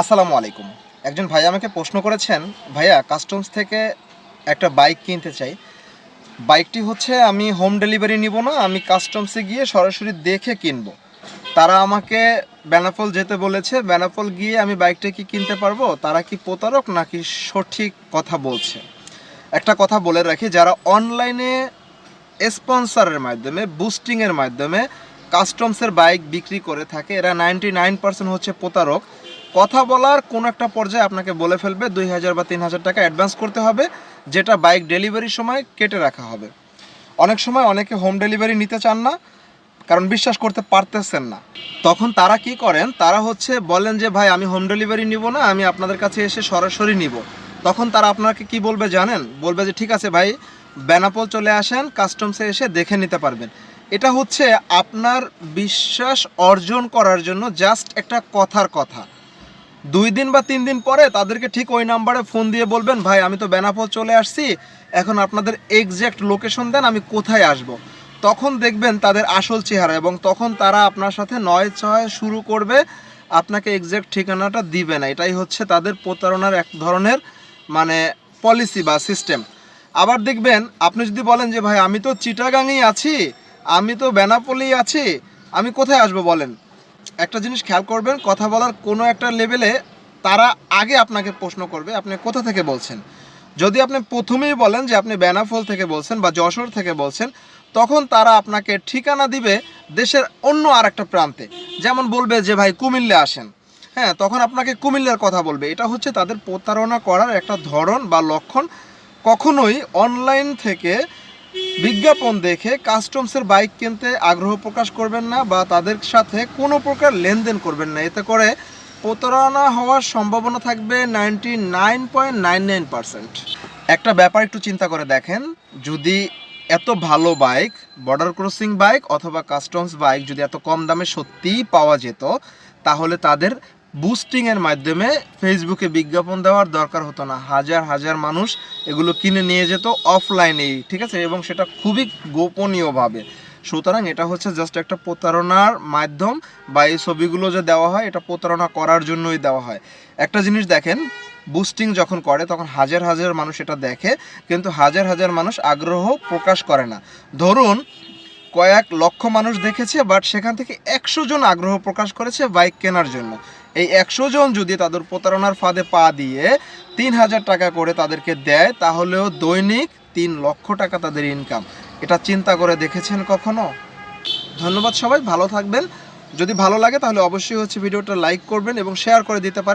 আসসালামু আলাইকুম। একজন ভাই আমাকে প্রশ্ন করেছেন, ভাইয়া কাস্টমস থেকে একটা বাইক কিনতে চাই। বাইকটি হচ্ছে আমি হোম ডেলিভারি নিব না, আমি কাস্টমসে গিয়ে সরাসরি দেখে কিনবো। তারা আমাকে বেনাপোল যেতে বলেছে বেনাপোল গিয়ে আমি বাইকটা কি কিনতে পারব? তারা কি প্রতারক নাকি সঠিক কথা বলছে? একটা কথা বলে রাখি, যারা অনলাইনে স্পন্সরের মাধ্যমে বুস্টিংয়ের মাধ্যমে কাস্টমসের বাইক বিক্রি করে থাকে, এরা নাইনটি নাইন পার্সেন্ট হচ্ছে প্রতারক। কথা বলার কোনো একটা পর্যায়ে আপনাকে বলে ফেলবে দুই হাজার বা তিন হাজার টাকা অ্যাডভান্স করতে হবে, যেটা বাইক ডেলিভারির সময় কেটে রাখা হবে। অনেক সময় অনেকে হোম ডেলিভারি নিতে চান না, কারণ বিশ্বাস করতে পারতেছেন না। তখন তারা কি করেন? তারা হচ্ছে বলেন যে, ভাই, আমি হোম ডেলিভারি নিব না, আমি আপনাদের কাছে এসে সরাসরি নিব। তখন তারা আপনাকে কি বলবে জানেন? বলবে যে, ঠিক আছে ভাই, বেনাপোল চলে আসেন কাস্টমসে এসে দেখে নিতে পারবেন। এটা হচ্ছে আপনার বিশ্বাস অর্জন করার জন্য জাস্ট একটা কথার কথা। দুই দিন বা তিন দিন পরে তাদেরকে ঠিক ওই নাম্বারে ফোন দিয়ে বলবেন, ভাই, আমি তো বেনাপোল চলে আসছি, এখন আপনাদের এক্স্যাক্ট লোকেশন দেন, আমি কোথায় আসব। তখন দেখবেন তাদের আসল চেহারা এবং তখন তারা আপনার সাথে নয় ছয় শুরু করবে, আপনাকে এক্স্যাক্ট ঠিকানাটা দিবে না। এটাই হচ্ছে তাদের প্রতারণার এক ধরনের মানে পলিসি বা সিস্টেম আবার দেখবেন, আপনি যদি বলেন যে, ভাই, আমি তো চিটাগাংয়েই আছি, আমি তো বেনাপোলেই আছি, আমি কোথায় আসব বলেন? একটা জিনিস খেয়াল করবেন, কথা বলার কোনো একটা লেভেলে তারা আগে আপনাকে প্রশ্ন করবে, আপনি কোথা থেকে বলছেন? যদি আপনি প্রথমেই বলেন যে আপনি বেনাফল থেকে বলছেন বা যশোর থেকে বলছেন, তখন তারা আপনাকে ঠিকানা দিবে দেশের অন্য আর একটা প্রান্তে। যেমন বলবে যে, ভাই, কুমিল্লে আসেন। হ্যাঁ তখন আপনাকে কুমিল্লার কথা বলবে। এটা হচ্ছে তাদের প্রতারণা করার একটা ধরন বা লক্ষণ কখনোই অনলাইন থেকে বিজ্ঞাপন দেখে কাস্টমসের বাইক কিনতে আগ্রহ প্রকাশ করবেন না বা তাদের সাথে কোনো প্রকার লেনদেন করবেন না। এতে করে প্রতারণা হওয়ার সম্ভাবনা থাকবে ninety nine point nine nine percent. একটা ব্যাপার একটু চিন্তা করে দেখেন, যদি এত ভালো বাইক বর্ডার ক্রসিং বাইক অথবা কাস্টমস বাইক যদি এত কম দামে সত্যিই পাওয়া যেত, তাহলে তাদের বুস্টিংয়ের মাধ্যমে ফেসবুকে বিজ্ঞাপন দেওয়ার দরকার হতো না। হাজার হাজার মানুষ এগুলো কিনে নিয়ে যেত অফলাইনেই ঠিক আছে? এবং সেটা খুবই গোপনীয়ভাবে সুতরাং এটা হচ্ছে জাস্ট একটা প্রতারণার মাধ্যম বা এই ছবিগুলো যে দেওয়া হয়, এটা প্রতারণা করার জন্যই দেওয়া হয়। একটা জিনিস দেখেন বুস্টিং যখন করে, তখন হাজার হাজার মানুষ এটা দেখে, কিন্তু হাজার হাজার মানুষ আগ্রহ প্রকাশ করে না। ধরুন কয়েক লক্ষ মানুষ দেখেছে বাট সেখান থেকে একশো জন আগ্রহ প্রকাশ করেছে বাইক কেনার জন্য। এই একশো জন যদি তাদের প্রতারণার ফাঁদে পা দিয়ে তিন হাজার টাকা করে তাদেরকে দেয়, তাহলেও দৈনিক তিন লক্ষ টাকা তাদের ইনকাম এটা চিন্তা করে দেখেছেন কখনো? ধন্যবাদ সবাই, ভালো থাকবেন। যদি ভালো লাগে তাহলে অবশ্যই হচ্ছে ভিডিওটা লাইক করবেন এবং শেয়ার করে দিতে পারেন।